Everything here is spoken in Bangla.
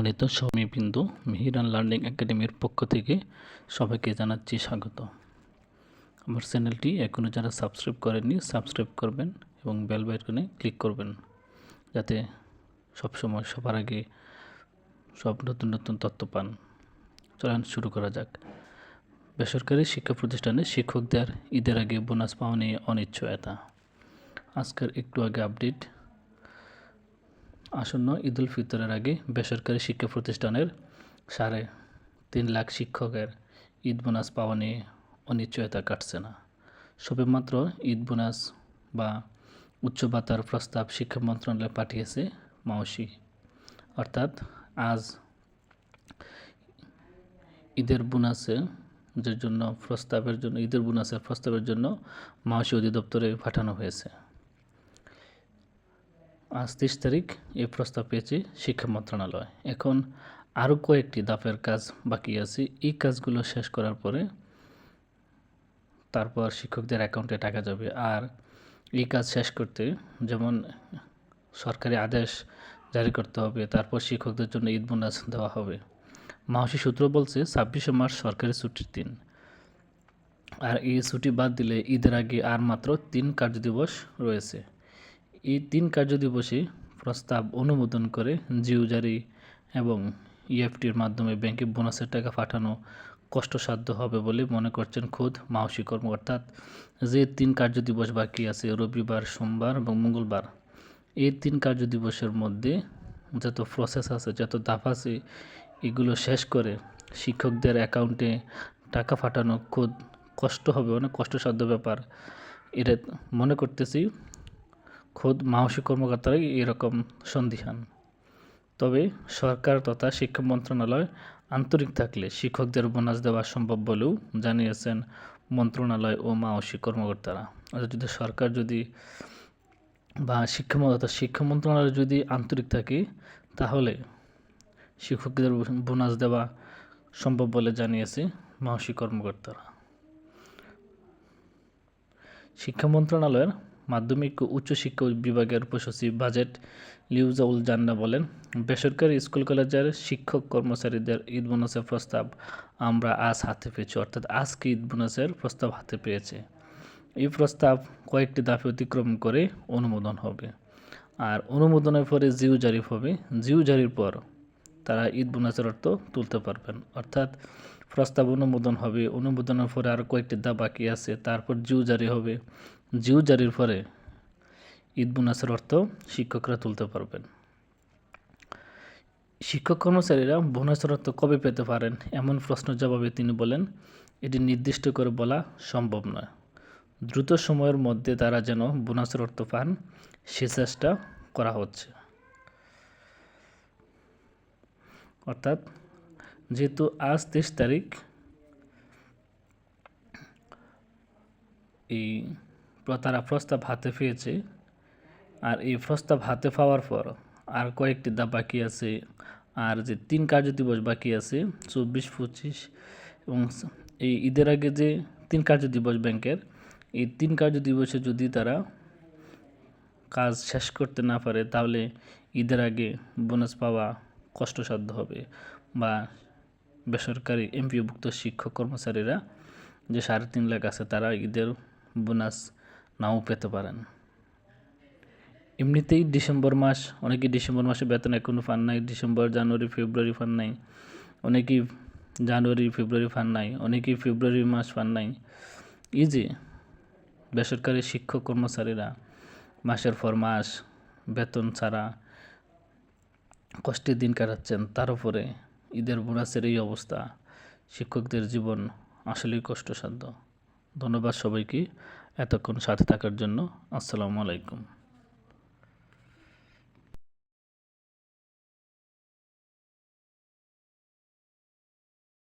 সম্মানিত বিন্দু মিহিরান লার্নিং একাডেমির পক্ষ থেকে সবাইকে জানাচ্ছি স্বাগত। আমার চ্যানেলটি এখনও যারা সাবস্ক্রাইব করেননি, সাবস্ক্রাইব করবেন এবং বেল বাটনে ক্লিক করবেন যাতে সবসময় সবার আগে সব নতুন নতুন তথ্য পান। চলেন শুরু করা যাক। বেসরকারি শিক্ষা প্রতিষ্ঠানে শিক্ষকদের ঈদের আগে বোনাস পাওয়া নিয়ে অনিশ্চয়তা আজকের একটু আগে আপডেট। আসন্ন ঈদুল ফিতরের আগে বেসরকারি শিক্ষা প্রতিষ্ঠানের সাড়ে তিন লাখ শিক্ষকের ঈদ বোনাস পাওয়া নিয়ে অনিশ্চয়তা কাটছে না। সবেমাত্র ঈদ বোনাস বা উচ্চ ভাতার প্রস্তাব শিক্ষা মন্ত্রণালয়ে পাঠিয়েছে মাওসি অর্থাৎ আজ ঈদের বোনাসে যে জন্য প্রস্তাবের জন্য, ঈদের বোনাসের প্রস্তাবের জন্য মাওসি অধিদপ্তরে পাঠানো হয়েছে। আজ তিরিশ তারিখ, এই প্রস্তাব পেয়েছে শিক্ষা মন্ত্রণালয়। এখন আরও কয়েকটি দাপের কাজ বাকি আছে। এই কাজগুলো শেষ করার পরে তারপর শিক্ষকদের অ্যাকাউন্টে টাকা যাবে। আর এই কাজ শেষ করতে যেমন সরকারি আদেশ জারি করতে হবে, তারপর শিক্ষকদের জন্য ঈদ বোনাস দেওয়া হবে। মাহসি সূত্র বলছে, ছাব্বিশে মার্চ সরকারি ছুটির দিন। আর এই ছুটি বাদ দিলে ঈদের আগে আর মাত্র তিন কার্যদিবস রয়েছে। এই তিন কার্যদিবসে প্রস্তাব অনুমোদন করে জিও জারি এবং ইএফটির মাধ্যমে ব্যাংকে বোনাসের টাকা পাঠানো কষ্টসাধ্য হবে বলে মনে করছেন খোদ মাওসি কর্ম। অর্থাৎ যে তিন কার্যদিবস বাকি আছে, রবিবার, সোমবার এবং মঙ্গলবার, এই তিন কার্যদিবসের মধ্যে যত প্রসেস আছে, যত ধাপ আছে, এগুলো শেষ করে শিক্ষকদের অ্যাকাউন্টে টাকা পাঠানো খুব কষ্ট হবে, অনেক কষ্টসাধ্য ব্যাপার। এটা মনে করতেছি খোদ মাহসী কর্মকর্তারাই এরকম সন্দিহান তবে সরকার তথা শিক্ষা মন্ত্রণালয় আন্তরিক থাকলে শিক্ষকদের বোনাস দেওয়া সম্ভব বলেও জানিয়েছেন মন্ত্রণালয় ও মাওসী কর্মকর্তারা। যদি সরকার যদি বা শিক্ষা অর্থাৎ শিক্ষা মন্ত্রণালয় যদি আন্তরিক থাকে, তাহলে শিক্ষকদের বোনাস দেওয়া সম্ভব বলে জানিয়েছে মাওসী কর্মকর্তারা। শিক্ষা মন্ত্রণালয়ের মাধ্যমিক ও উচ্চশিক্ষা বিভাগের উপসচিব বাজেট লিউজাউল জান্না বলেন, বেসরকারি স্কুল কলেজের শিক্ষক কর্মচারীদের ঈদ বোনাসের প্রস্তাব আমরা আজ হাতে পেয়েছি, অর্থাৎ আজকে ঈদ বোনাসের প্রস্তাব হাতে পেয়েছে। এই প্রস্তাব কয়েকটি দাফে অতিক্রম করে অনুমোদন হবে। আর অনুমোদনের পরে জিও জারি হবে। জিও জারির পর তারা ঈদ বোনাসের অর্থ তুলতে পারবেন, অর্থাৎ প্রস্তাব অনুমোদন হবে। অনুমোদনের পরে আরও কয়েকটি দা বাকি আছে, তারপর জিও জারি হবে। জিও জারির পরে ঈদ বোনাসের অর্থ শিক্ষকরা তুলতে পারবেন। শিক্ষক কর্মচারীরা বোনাসের অর্থ কবে পেতে পারেন এমন প্রশ্ন জবাবে তিনি বলেন, এটি নির্দিষ্ট করে বলা সম্ভব নয়। দ্রুত সময়ের মধ্যে তারা যেন বোনাসের অর্থ পান, সে চেষ্টা করা হচ্ছে। অর্থাৎ যেহেতু আজ তেইশ তারিখ, এই তারা প্রস্তাব হাতে পেয়েছে। আর এই প্রস্তাব হাতে পাওয়ার পর আর কয়েকটি দা বাকি আছে। আর যে তিন কার্য দিবস বাকি আছে, চব্বিশ, পঁচিশ এবং এই ঈদের আগে যে তিন কার্য দিবস ব্যাংকের, এই তিন কার্য দিবসে যদি তারা কাজ শেষ করতে না পারে, তাহলে ঈদের আগে বোনাস পাওয়া কষ্টসাধ্য হবে। বা বেসরকারি এমপিওভুক্ত শিক্ষক কর্মচারীরা যে সাড়ে তিন লাখ আছে, তারা ঈদের বোনাস নাও পেতে পারেন। এমনিতেই ডিসেম্বর মাস অনেকে ডিসেম্বর মাসে বেতন এখনও পান নাই, ডিসেম্বর, জানুয়ারি, ফেব্রুয়ারি পান নাই, অনেকেই জানুয়ারি, ফেব্রুয়ারি পান নাই, অনেকেই ফেব্রুয়ারি মাস পান নাই। এই যে বেসরকারি শিক্ষক কর্মচারীরা মাসের পর মাস বেতন ছাড়া কষ্টের দিন কাটাচ্ছেন, তার উপরে ঈদের বোনাসের এই অবস্থা। শিক্ষকদের জীবন আসলেই কষ্টসাধ্য। ধন্যবাদ সবাইকে। এতক্ষণ সাথে থাকার জন্য আসসালামু আলাইকুম।